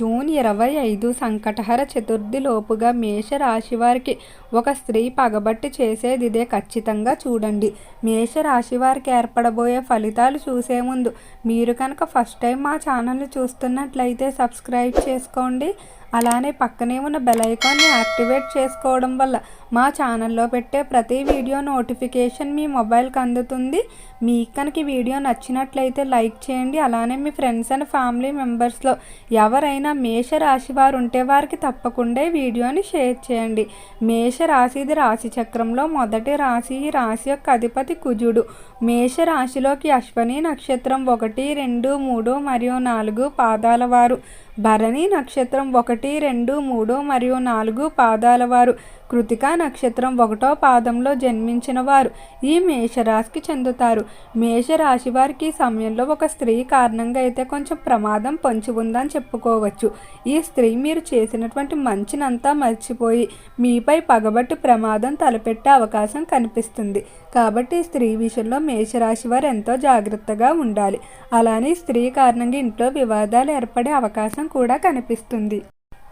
June ఇరవై ఐదు సంకటహర చతుర్థి లోపుగా మేషరాశి వారికి ఒక స్త్రీ పగబట్టి చేసేది ఇదే ఖచ్చితంగా చూడండి. మేషరాశి వారికి ఏర్పడబోయే ఫలితాలు చూసే ముందు మీరు కనుక ఫస్ట్ టైం మా ఛానల్ని చూస్తున్నట్లయితే సబ్స్క్రైబ్ చేసుకోండి. అలానే పక్కనే ఉన్న బెల్ ఐకాన్ని యాక్టివేట్ చేసుకోవడం వల్ల మా ఛానల్లో పెట్టే ప్రతి వీడియో నోటిఫికేషన్ మీ మొబైల్కి అందుతుంది. మీకు కనుక వీడియో నచ్చినట్లయితే లైక్ చేయండి. అలానే మీ ఫ్రెండ్స్ అండ్ ఫ్యామిలీ మెంబర్స్లో ఎవరైనా మేష రాశి వారు ఉంటే వారికి తప్పకుండా వీడియోని షేర్ చేయండి. మేష రాశిది రాశి చక్రంలో మొదటి రాశి. ఈ రాశి యొక్క అధిపతి కుజుడు. మేష రాశిలోకి అశ్వని నక్షత్రం ఒకటి రెండు మూడు మరియు నాలుగు పాదాల వారు. భరణి నక్షత్రం ఒకటి రెండు మూడు మరియు నాలుగు పాదాల వారు. కృతికా నక్షత్రం ఒకటో పాదంలో జన్మించిన వారు. ఈ మేషరాశికి చెందుతారు. మేషరాశి వారికి ఈ సమయంలో ఒక స్త్రీ కారణంగా అయితే కొంచెం ప్రమాదం పొంచి ఉందని చెప్పుకోవచ్చు. ఈ స్త్రీ మీరు చేసినటువంటి మంచినంతా మర్చిపోయి మీపై పగబట్టి ప్రమాదం తలపెట్టే అవకాశం కనిపిస్తుంది. కాబట్టి స్త్రీ విషయంలో మేషరాశి వారు ఎంతో జాగ్రత్తగా ఉండాలి. అలానే స్త్రీ కారణంగా ఇంట్లో వివాదాలు ఏర్పడే అవకాశం కూడా కనిపిస్తుంది.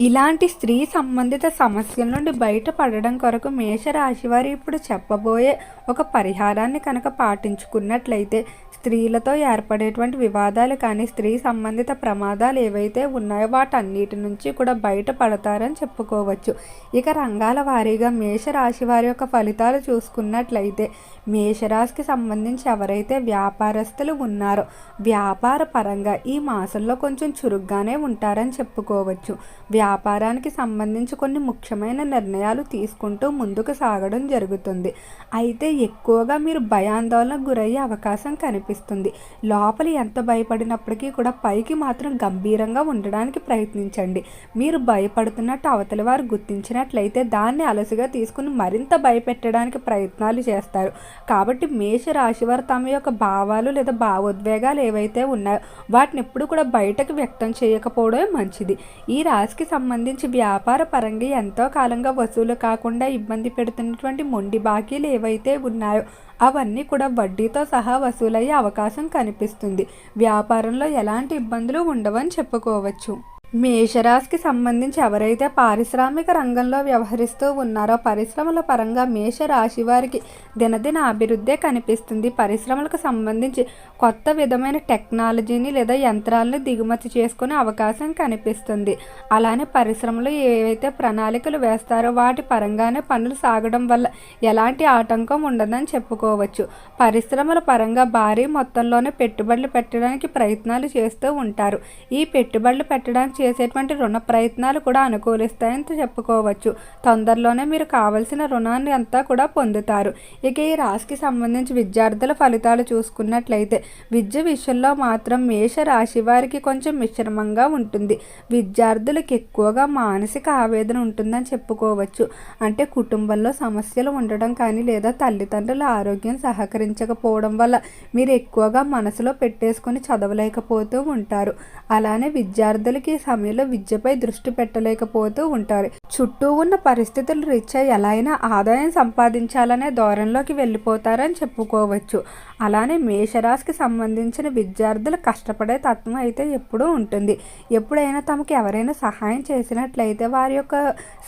ఇలాంటి స్త్రీ సంబంధిత సమస్యల నుండి బయటపడడం కొరకు మేషరాశివారు ఇప్పుడు చెప్పబోయే ఒక పరిహారాన్ని కనుక పాటించుకున్నట్లయితే స్త్రీలతో ఏర్పడేటువంటి వివాదాలు కానీ స్త్రీ సంబంధిత ప్రమాదాలు ఏవైతే ఉన్నాయో వాటన్నిటి నుంచి కూడా బయటపడతారని చెప్పుకోవచ్చు. ఇక రంగాల వారీగా మేషరాశి వారి యొక్క ఫలితాలు చూసుకున్నట్లయితే మేషరాశికి సంబంధించి ఎవరైతే వ్యాపారస్తులు ఉన్నారో వ్యాపార పరంగా ఈ మాసంలో కొంచెం చురుగ్గానే ఉంటారని చెప్పుకోవచ్చు. వ్యాపారానికి సంబంధించి కొన్ని ముఖ్యమైన నిర్ణయాలు తీసుకుంటూ ముందుకు సాగడం జరుగుతుంది. అయితే ఎక్కువగా మీరు భయాందోళనకు గురయ్యే అవకాశం కనిపిస్తుంది. లోపల ఎంత భయపడినప్పటికీ కూడా పైకి మాత్రం గంభీరంగా ఉండడానికి ప్రయత్నించండి. మీరు భయపడుతున్నట్టు అవతలి వారు గుర్తించినట్లయితే దాన్ని అలసిగా తీసుకుని మరింత భయపెట్టడానికి ప్రయత్నాలు చేస్తారు. కాబట్టి మేష రాశి వారు తమ యొక్క భావాలు లేదా భావోద్వేగాలు ఏవైతే ఉన్నాయో వాటిని ఎప్పుడు కూడా బయటకు వ్యక్తం చేయకపోవడమే మంచిది. ఈ రాశికి సంబంధించి వ్యాపార పరంగా ఎంతో కాలంగా వసూలు కాకుండా ఇబ్బంది పెడుతున్నటువంటి మొండి బాకీలు ఏవైతే ఉన్నాయో అవన్నీ కూడా వడ్డీతో సహా వసూలయ్యే అవకాశం కనిపిస్తుంది. వ్యాపారంలో ఎలాంటి ఇబ్బందులు ఉండవని చెప్పుకోవచ్చు. మేషరాశికి సంబంధించి ఎవరైతే పారిశ్రామిక రంగంలో వ్యవహరిస్తూ ఉన్నారో పరిశ్రమల పరంగా మేషరాశి వారికి దినదిన అభివృద్ధే కనిపిస్తుంది. పరిశ్రమలకు సంబంధించి కొత్త విధమైన టెక్నాలజీని లేదా యంత్రాలను దిగుమతి చేసుకునే అవకాశం కనిపిస్తుంది. అలానే పరిశ్రమలు ఏవైతే ప్రణాళికలు వేస్తారో వాటి పరంగానే పనులు సాగడం వల్ల ఎలాంటి ఆటంకం ఉండదని చెప్పుకోవచ్చు. పరిశ్రమల పరంగా భారీ మొత్తంలోనే పెట్టుబడులు పెట్టడానికి ప్రయత్నాలు చేస్తూ ఉంటారు. ఈ పెట్టుబడులు పెట్టడానికి చేసేటువంటి రుణ ప్రయత్నాలు కూడా అనుకూలిస్తాయని చెప్పుకోవచ్చు. తొందరలోనే మీరు కావలసిన రుణాన్ని అంతా కూడా పొందుతారు. ఇక ఈ రాశికి సంబంధించి విద్యార్థుల ఫలితాలు చూసుకున్నట్లయితే విద్య విషయంలో మాత్రం మేష రాశి వారికి కొంచెం మిశ్రమంగా ఉంటుంది. విద్యార్థులకు ఎక్కువగా మానసిక ఆవేదన ఉంటుందని చెప్పుకోవచ్చు. అంటే కుటుంబంలో సమస్యలు ఉండడం కానీ లేదా తల్లిదండ్రుల ఆరోగ్యం సహకరించకపోవడం వల్ల మీరు ఎక్కువగా మనసులో పెట్టేసుకొని చదవలేకపోతూ ఉంటారు. అలానే విద్యార్థులకి సమయంలో విద్యపై దృష్టి పెట్టలేకపోతూ ఉంటారు. చుట్టూ ఉన్న పరిస్థితులు రీత్యా ఎలా అయినా ఆదాయం సంపాదించాలనే ధోరణిలోకి వెళ్ళిపోతారని చెప్పుకోవచ్చు. అలానే మేషరాశికి సంబంధించిన విద్యార్థులు కష్టపడే తత్వం అయితే ఎప్పుడూ ఉంటుంది. ఎప్పుడైనా తమకు ఎవరైనా సహాయం చేసినట్లయితే వారి యొక్క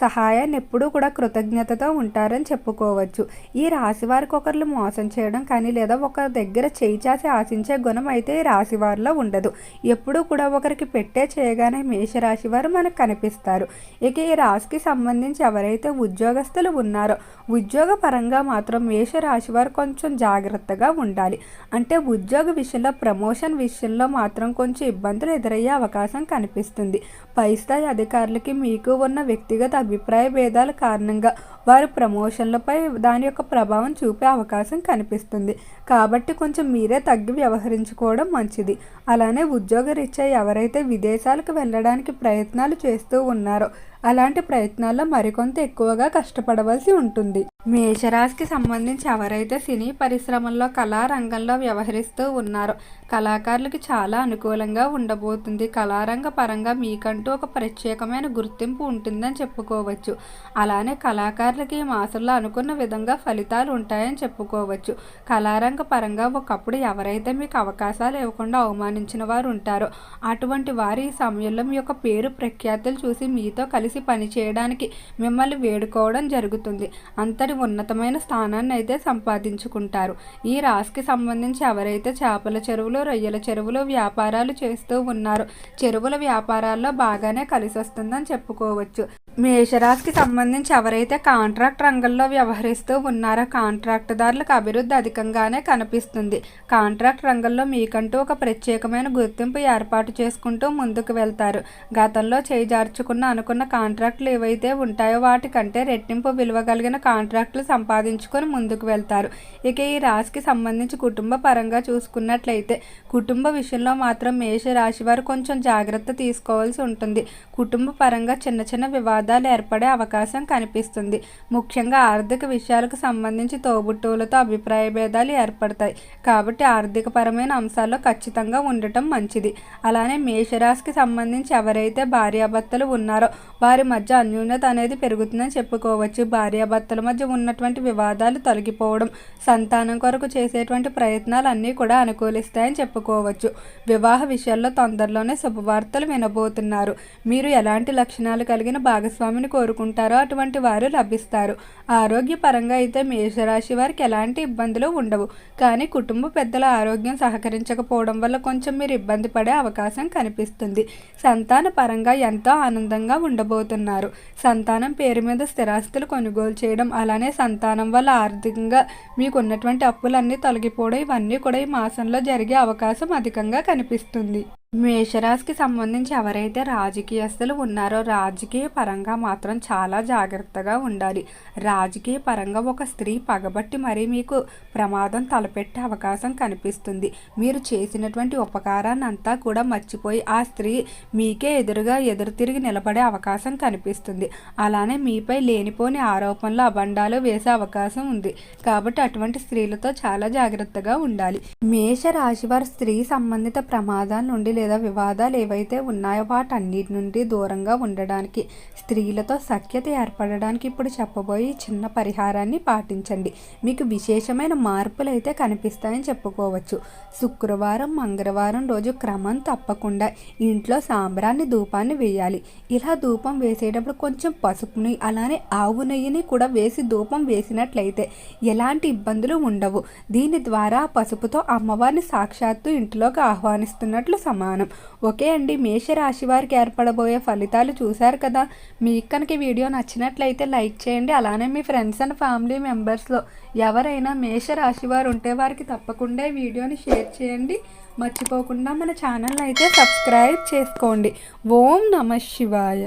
సహాయాన్ని ఎప్పుడూ కూడా కృతజ్ఞతతో ఉంటారని చెప్పుకోవచ్చు. ఈ రాశి వారికి ఒకరిని మోసం చేయడం కానీ లేదా ఒక దగ్గర చేయి చాసి ఆశించే గుణం అయితే ఈ రాశి వారిలో ఉండదు. ఎప్పుడూ కూడా ఒకరికి పెట్టే చేయగానే మేషరాశి వారు మనకు కనిపిస్తారు. ఇక ఈ రాశికి సంబంధించి ఎవరైతే ఉద్యోగస్తులు ఉన్నారో ఉద్యోగ పరంగా మాత్రం మేషరాశి వారు కొంచెం జాగ్రత్తగా ఉండాలి. అంటే ఉద్యోగ విషయంలో ప్రమోషన్ విషయంలో మాత్రం కొంచెం ఇబ్బందులు ఎదురయ్యే అవకాశం కనిపిస్తుంది. పై స్థాయి అధికారులకి మీకు ఉన్న వ్యక్తిగత అభిప్రాయ భేదాల కారణంగా వారి ప్రమోషన్లపై దాని యొక్క ప్రభావం చూపే అవకాశం కనిపిస్తుంది. కాబట్టి కొంచెం మీరే తగ్గి వ్యవహరించుకోవడం మంచిది. అలానే ఉద్యోగరీత్యా ఎవరైతే విదేశాలకు వెళ్ళడం వెళ్ళడానికి ప్రయత్నాలు చేస్తూ ఉన్నారు. అలాంటి ప్రయత్నాల్లో మరికొంత ఎక్కువగా కష్టపడవలసి ఉంటుంది. మేషరాశికి సంబంధించి ఎవరైతే సినీ పరిశ్రమల్లో కళారంగంలో వ్యవహరిస్తూ ఉన్నారో కళాకారులకి చాలా అనుకూలంగా ఉండబోతుంది. కళారంగ పరంగా మీకంటూ ఒక ప్రత్యేకమైన గుర్తింపు ఉంటుందని చెప్పుకోవచ్చు. అలానే కళాకారులకి ఈ మాసంలో అనుకున్న విధంగా ఫలితాలు ఉంటాయని చెప్పుకోవచ్చు. కళారంగ పరంగా ఒకప్పుడు ఎవరైతే మీకు అవకాశాలు ఇవ్వకుండా అవమానించిన వారు ఉంటారో అటువంటి వారి ఈ సమయంలో మీ యొక్క పేరు ప్రఖ్యాతులు చూసి మీతో కలిసి పనిచేయడానికి మిమ్మల్ని వేడుకోవడం జరుగుతుంది. అంతటి ఉన్నతమైన స్థానాన్ని అయితే సంపాదించుకుంటారు. ఈ రాశికి సంబంధించి ఎవరైతే చేపల చెరువులు రొయ్యల చెరువులు వ్యాపారాలు చేస్తూ ఉన్నారో చెరువుల వ్యాపారాల్లో బాగానే కలిసి వస్తుందని చెప్పుకోవచ్చు. మేషరాశికి సంబంధించి ఎవరైతే కాంట్రాక్ట్ రంగంలో వ్యవహరిస్తూ ఉన్నారో కాంట్రాక్టుదారులకు అభివృద్ధి అధికంగానే కనిపిస్తుంది. కాంట్రాక్ట్ రంగంలో మీకంటూ ఒక ప్రత్యేకమైన గుర్తింపు ఏర్పాటు చేసుకుంటూ ముందుకు వెళ్తారు. గతంలో చేజార్చుకున్న అనుకున్న కాంట్రాక్టులు ఏవైతే ఉంటాయో వాటికంటే రెట్టింపు విలువ కలిగిన కాంట్రాక్టులు సంపాదించుకొని ముందుకు వెళ్తారు. ఇక ఈ రాశికి సంబంధించి కుటుంబ పరంగా చూసుకున్నట్లయితే కుటుంబ విషయంలో మాత్రం మేష రాశి వారు కొంచెం జాగ్రత్త తీసుకోవాల్సి ఉంటుంది. కుటుంబ పరంగా చిన్న చిన్న వివాదాలు వివాదాలు ఏర్పడే అవకాశం కనిపిస్తుంది. ముఖ్యంగా ఆర్థిక విషయాలకు సంబంధించి తోబుట్టువులతో అభిప్రాయ భేదాలు ఏర్పడతాయి. కాబట్టి ఆర్థికపరమైన అంశాల్లో ఖచ్చితంగా ఉండటం మంచిది. అలానే మేషరాశికి సంబంధించి ఎవరైతే భార్యాభర్తలు ఉన్నారో వారి మధ్య అన్యూన్యత అనేది పెరుగుతుందని చెప్పుకోవచ్చు. భార్యాభర్తల మధ్య ఉన్నటువంటి వివాదాలు తొలగిపోవడం సంతానం కొరకు చేసేటువంటి ప్రయత్నాలు అన్నీ కూడా అనుకూలిస్తాయని చెప్పుకోవచ్చు. వివాహ విషయాల్లో తొందరలోనే శుభవార్తలు వినబోతున్నారు. మీరు ఎలాంటి లక్షణాలు కలిగిన భాగస్వామి భాగస్వామిని కోరుకుంటారో అటువంటి వారు లభిస్తారు. ఆరోగ్యపరంగా అయితే మేషరాశి వారికి ఎలాంటి ఇబ్బందులు ఉండవు. కానీ కుటుంబ పెద్దల ఆరోగ్యం సహకరించకపోవడం వల్ల కొంచెం మీరు ఇబ్బంది పడే అవకాశం కనిపిస్తుంది. సంతాన పరంగా ఎంతో ఆనందంగా ఉండబోతున్నారు. సంతానం పేరు మీద స్థిరాస్తులు కొనుగోలు చేయడం అలానే సంతానం వల్ల ఆర్థికంగా మీకు ఉన్నటువంటి అప్పులన్నీ తొలగిపోవడం ఇవన్నీ కూడా ఈ మాసంలో జరిగే అవకాశం అధికంగా కనిపిస్తుంది. మేషరాశికి సంబంధించి ఎవరైతే రాజకీయస్తులు ఉన్నారో రాజకీయ పరంగా మాత్రం చాలా జాగ్రత్తగా ఉండాలి. రాజకీయ పరంగా ఒక స్త్రీ పగబట్టి మరీ మీకు ప్రమాదం తలపెట్టే అవకాశం కనిపిస్తుంది. మీరు చేసినటువంటి ఉపకారాన్ని అంతా కూడా మర్చిపోయి ఆ స్త్రీ మీకే ఎదురుగా ఎదురు తిరిగి నిలబడే అవకాశం కనిపిస్తుంది. అలానే మీపై లేనిపోని ఆరోపణలు అబండాలు వేసే అవకాశం ఉంది. కాబట్టి అటువంటి స్త్రీలతో చాలా జాగ్రత్తగా ఉండాలి. మేష రాశి వారి స్త్రీ సంబంధిత ప్రమాదాల నుండి లేదా వివాదాలు ఏవైతే ఉన్నాయో వాటన్నిటి నుండి దూరంగా ఉండడానికి స్త్రీలతో సఖ్యత ఏర్పడడానికి ఇప్పుడు చెప్పబోయే చిన్న పరిహారాన్ని పాటించండి. మీకు విశేషమైన మార్పులు అయితే కనిపిస్తాయని చెప్పుకోవచ్చు. శుక్రవారం మంగళవారం రోజు క్రమం తప్పకుండా ఇంట్లో సాంబ్రాన్ని ధూపాన్ని వేయాలి. ఇలా ధూపం వేసేటప్పుడు కొంచెం పసుపుని అలానే ఆవు నెయ్యిని కూడా వేసి ధూపం వేసినట్లయితే ఎలాంటి ఇబ్బందులు ఉండవు. దీని ద్వారా పసుపుతో అమ్మవారిని సాక్షాత్తు ఇంట్లోకి ఆహ్వానిస్తున్నట్లు సమానం సమానం ఓకే అండి మేషరాశి వారికి ఏర్పడబోయే ఫలితాలు చూశారు కదా? మీకు కనుక వీడియో నచ్చినట్లయితే లైక్ చేయండి అలానే మీ ఫ్రెండ్స్ అండ్ ఫ్యామిలీ మెంబర్స్లో ఎవరైనా మేషరాశి వారు ఉంటే వారికి తప్పకుండా వీడియోని షేర్ చేయండి. మర్చిపోకుండా మన ఛానల్ అయితే సబ్స్క్రైబ్ చేసుకోండి. ఓం నమ శివాయ.